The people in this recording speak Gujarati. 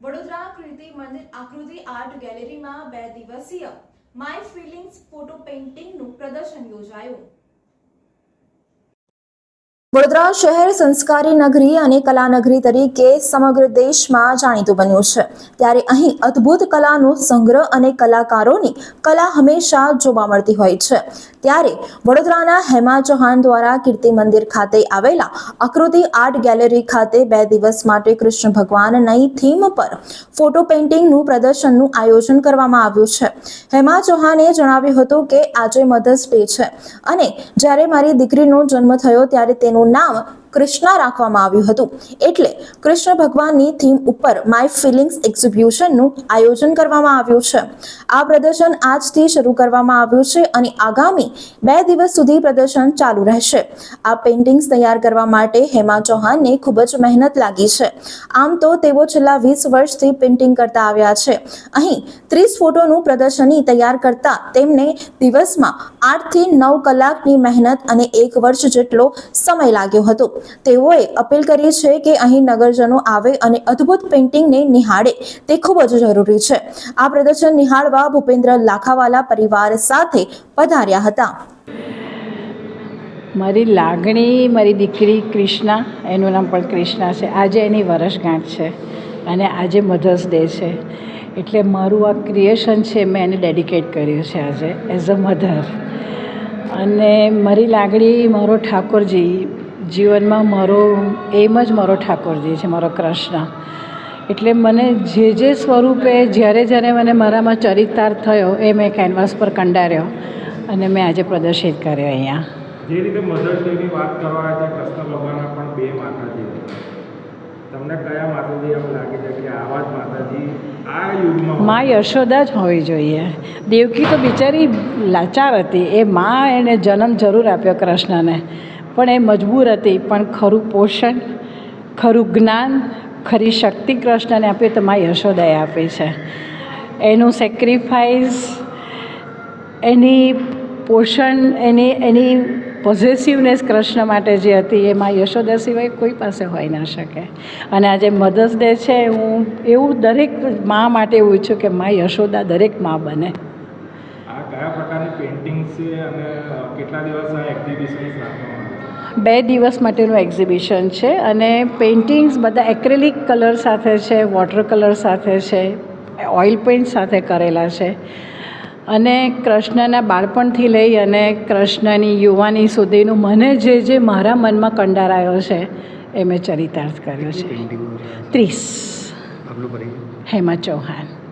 વડોદરા કૃતિ મંદિર આકૃતિ આર્ટ ગેલેરીમાં બે દિવસીય માય ફિલિંગ્સ ફોટો પેઇન્ટિંગનું પ્રદર્શન યોજાયું. વડોદરા શહેર સંસ્કારી નગરી અને કલાનગરી તરીકે સમગ્ર દેશમાં જાણીતું બન્યું છે. ત્યારે અહીં અદ્ભુત કલાનો સંગ્રહ અને કલાકારોની કલા હંમેશા જોવા મળતી હોય છે. ત્યારે વડોદરાના હેમા ચૌહાણ દ્વારા કીર્તિ મંદિર ખાતે આવેલા આકૃતિ આર્ટ ગેલેરી ખાતે બે દિવસ માટે કૃષ્ણ ભગવાનની થીમ પર ફોટો પેઇન્ટિંગનું પ્રદર્શનનું આયોજન કરવામાં આવ્યું છે. હેમા ચૌહાણે જણાવ્યું હતું કે, આજે મધર્સ ડે છે અને જ્યારે મારી દીકરીનો જન્મ થયો ત્યારે તેનું નામ કૃષ્ણા રાખવામાં આવ્યું હતું. એટલે કૃષ્ણ ભગવાનની થીમ ઉપર માય ફિલિંગ્સ એક્ઝિબિશનનું આયોજન કરવામાં આવ્યું છે. આ પ્રદર્શન આજથી શરૂ કરવામાં આવ્યું છે અને આગામી બે દિવસ સુધી પ્રદર્શન ચાલુ રહેશે. આ પેઇન્ટિંગ્સ તૈયાર કરવા માટે હેમા ચૌહાણને ખૂબ જ મહેનત લાગી છે. આમ તો તેઓ છેલ્લા વીસ વર્ષથી પેઇન્ટિંગ કરતા આવ્યા છે. અહીં ત્રીસ ફોટોનું પ્રદર્શની તૈયાર કરતા તેમને દિવસમાં આઠથી નવ કલાકની મહેનત અને એક વર્ષ જેટલો સમય લાગ્યો હતો. તેઓએ અપીલ કરી છે કે અહીં નગરજનો આવે અને અદ્ભુત પેઇન્ટિંગને નિહાળે. તે ખૂબ જ જરૂરી છે. આ પ્રદર્શન નિહાળવા ભૂપેન્દ્ર લાખાવાલા પરિવાર સાથે પધાર્યા હતા. મારી લાગણી, મારી દીકરી ક્રિષ્ના, એનું નામ પણ ક્રિષ્ના છે. આજે એની વરસગાંઠ છે અને આજે મધર્સ ડે છે. એટલે મારું આ ક્રિએશન છે મેં એને ડેડિકેટ કર્યું છે આજે એઝ અ મધર અને મારી લાગણી, મારો ઠાકોરજી જીવનમાં મારો એમ જ મારો ઠાકોરજી છે મારો કૃષ્ણ. એટલે મને જે જે સ્વરૂપે જ્યારે જ્યારે મને મારામાં ચરિતાર્થ થયો એ મેં કેનવાસ પર કંડાર્યો અને મેં આજે પ્રદર્શિત કર્યો અહીંયા. જે રીતે મધર્સ ડેની વાત કરવા છે કૃષ્ણ ભગવાનના પણ બે માતાજી તમને કયા માતાજી એમ લાગે છે કે આવા જ માતાજી આ યુગમાં મા યશોદા જ હોવી જોઈએ. દેવકી તો બિચારી લાચાર હતી. એ મા એને જન્મ જરૂર આપ્યો કૃષ્ણને. પણ એ મજબૂર હતી, પણ ખરું પોષણ, ખરું જ્ઞાન, ખરી શક્તિ કૃષ્ણને આપે તો મા યશોદાએ આપી છે. એનું સેક્રિફાઈસ એની પોષણ, એની એની પોઝેસિવનેસ કૃષ્ણ માટે જે હતી, એ મા યશોદા સિવાય કોઈ પાસે હોઈ ના શકે. અને આજે મધર્સ ડે છે, હું એવું દરેક મા માટે એવું ઈચ્છું કે મા યશોદા દરેક મા બને. કયા પ્રકારની પેઇન્ટિંગ છે અને કેટલા દિવસ આ એક્ઝિબિશન છે? બે દિવસ માટેનું એક્ઝિબિશન છે અને પેઇન્ટિંગ્સ બધા એક્રેલિક કલર સાથે છે વોટર કલર સાથે છે ઓઇલ પેઇન્ટ સાથે કરેલા છે. અને કૃષ્ણના બાળપણથી લઈ અને કૃષ્ણની યુવાની સુધીનું મને જે જે મારા મનમાં કંડારાયો છે એ મેં ચરિતાર્થ કર્યો છે. ત્રીસ. હેમા ચૌહાણ.